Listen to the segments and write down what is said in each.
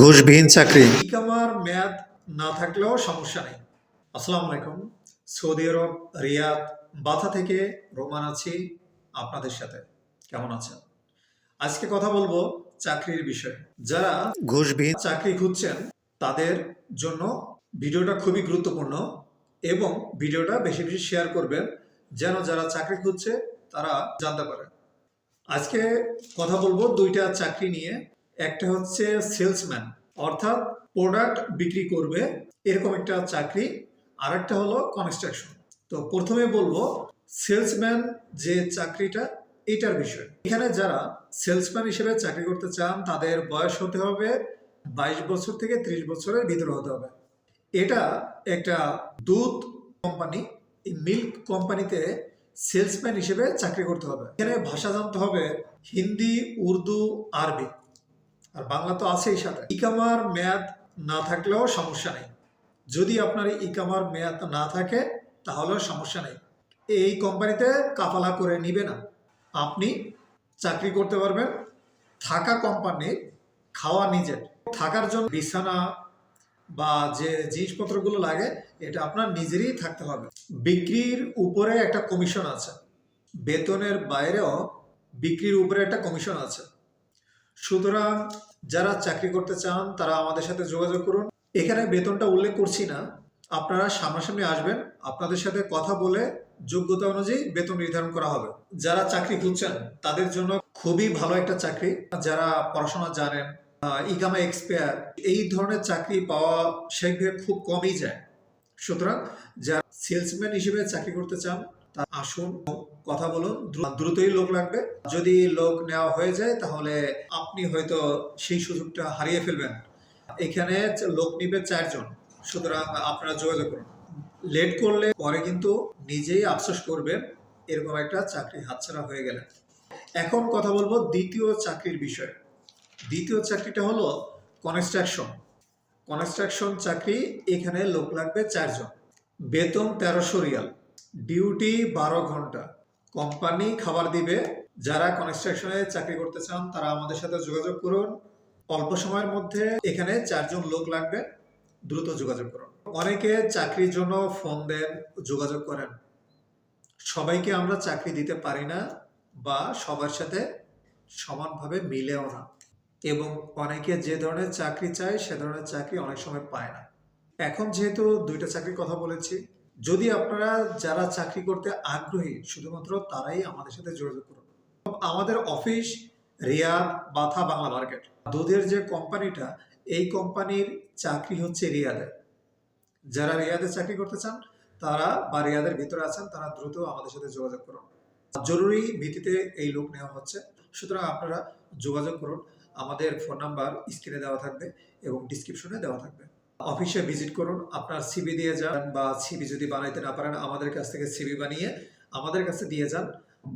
ঘুষবিহীন চাকরি। ইকামার মেয়াদ না থাকলেও সমস্যা নেই। আসসালামু আলাইকুম। সৌদি আরব রিয়াদ বাথা থেকে রোমান আছি আপনাদের সাথে। কেমন আছেন? আজকে কথা বলব চাকরির বিষয়ে। যারা ঘুষবিহীন চাকরি খুঁজছেন তাদের জন্য ভিডিওটা খুবই গুরুত্বপূর্ণ এবং ভিডিওটা বেশি বেশি শেয়ার করবেন যেন যারা চাকরি খুঁজছে তারা জানতে পারে। আজকে কথা বলব দুইটা চাকরি নিয়ে। একটা হচ্ছে সেলসম্যান, অর্থাৎ প্রোডাক্ট বিক্রি করবে, এরকম একটা চাকরি। আর একটা হলো কনস্ট্রাকশন। তো প্রথমে বলব, সেলসম্যান যে চাকরিটা, এটার বিষয়। এখানে যারা সেলসম্যান হিসেবে চাকরি করতে চান, তাদের বয়স হতে হবে বাইশ বছর থেকে ত্রিশ বছরের ভিতরে হতে হবে। এটা একটা দুধ কোম্পানি মিল্ক কোম্পানিতে সেলসম্যান হিসেবে চাকরি করতে হবে। এখানে ভাষা জানতে হবে হিন্দি, উর্দু, আরবি। আর বাংলা তো আছেই সাথে। ইকামার মেয়াদ না থাকলেও সমস্যা নেই। যদি আপনার ইকামার মেয়াদ না থাকে, তাহলেও সমস্যা নেই। এই কোম্পানিতে কাফালা করে নিবে না। আপনি চাকরি করতে পারবেন, থাকা কোম্পানির খাওয়া নিজের। থাকার জন্য বিছানা বা যে জিনিসপত্রগুলো লাগে, এটা আপনার নিজেরই থাকতে হবে। বিক্রির উপরে একটা কমিশন আছে। বেতনের বাইরেও বিক্রির উপরে একটা কমিশন আছে। সুতরাং যারা চাকরি করতে চান, তারা আমাদের সাথে যোগাযোগ করুন। এখানে বেতনটা উল্লেখ করছি না। আপনারা সামনাসামনি আসবেন। আপনাদের সাথে কথা বলে যোগ্যতা অনুযায়ী বেতন নির্ধারণ করা হবে। যারা চাকরি খুঁজছেন, তাদের জন্য খুবই ভালো একটা চাকরি। যারা পড়াশোনা জানেন ইগামা এক্সপায়ার, এই ধরনের চাকরি পাওয়া সেগুলো খুব কমই যায়। সুতরাং যারা সেলসম্যান হিসেবে চাকরি করতে চান তা আসুন, কথা বলুন দ্রুতই লোক লাগবে। যদি লোক নেওয়া হয়ে যায়, তাহলে আপনি হয়তো সেই সুযোগটা হারিয়ে ফেলবেন। এখানে লোক নিবে চারজন। সুতরাং আপনারা যোগাযোগ করুন। লেট করলে পরে কিন্তু নিজেই আফসোস করবেন, এরকম একটা চাকরি হাতছাড়া হয়ে গেলে। এখন কথা বলব দ্বিতীয় চাকরির বিষয়ে। দ্বিতীয় চাকরিটা হলো কনস্ট্রাকশন কনস্ট্রাকশন চাকরি এখানে লোক লাগবে চারজন। বেতন তেরোশো রিয়াল। ডিউটি বারো ঘণ্টা। কোম্পানি খাবার দিবে। যারা কনস্ট্রাকশনে চাকরি করতে চান, তারা আমাদের সাথে যোগাযোগ করুন। অল্প সময়ের মধ্যে এখানে চারজন লোক লাগবে। দ্রুত যোগাযোগ করুন। অনেকে চাকরির জন্য ফোন দেন, যোগাযোগ করেন। সবাইকে আমরা চাকরি দিতে পারি না বা সবার সাথে সমানভাবে মিলেও না। এবং অনেকে যে ধরনের চাকরি চায়, সে ধরনের চাকরি অনেক সময় পায় না। এখন যেহেতু দুইটা চাকরির কথা বলেছি, যদি আপনারা যারা চাকরি করতে আগ্রহী, শুধুমাত্র তারাই আমাদের সাথে যোগাযোগ করুন। আমাদের office Riyadh Batha Bangla market. দুধের যে কোম্পানিটা, এই কোম্পানির চাকরি হচ্ছে রিয়াদে যারা রিয়াদে চাকরি করতে চান, তারা বা রিয়াদের ভিতরে আছেন, তারা দ্রুত আমাদের সাথে যোগাযোগ করুন। জরুরি ভিত্তিতে এই লোক নেওয়া হচ্ছে। সুতরাং আপনারা যোগাযোগ করুন। আমাদের ফোন নাম্বার স্ক্রিনে দেওয়া থাকবে এবং ডিসক্রিপশনে দেওয়া থাকবে। অফিসে ভিজিট করুন, আপনার সিবি দিয়ে যান বা সিবি যদি বানাইতে না পারেন, আমাদের কাছ থেকে সিবি বানিয়ে আমাদের কাছে দিয়ে যান।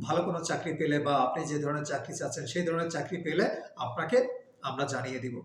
ভালো কোনো চাকরি পেলে বা আপনি যে ধরনের চাকরি চাচ্ছেন, সেই ধরনের চাকরি পেলে আপনাকে আমরা জানিয়ে দিব।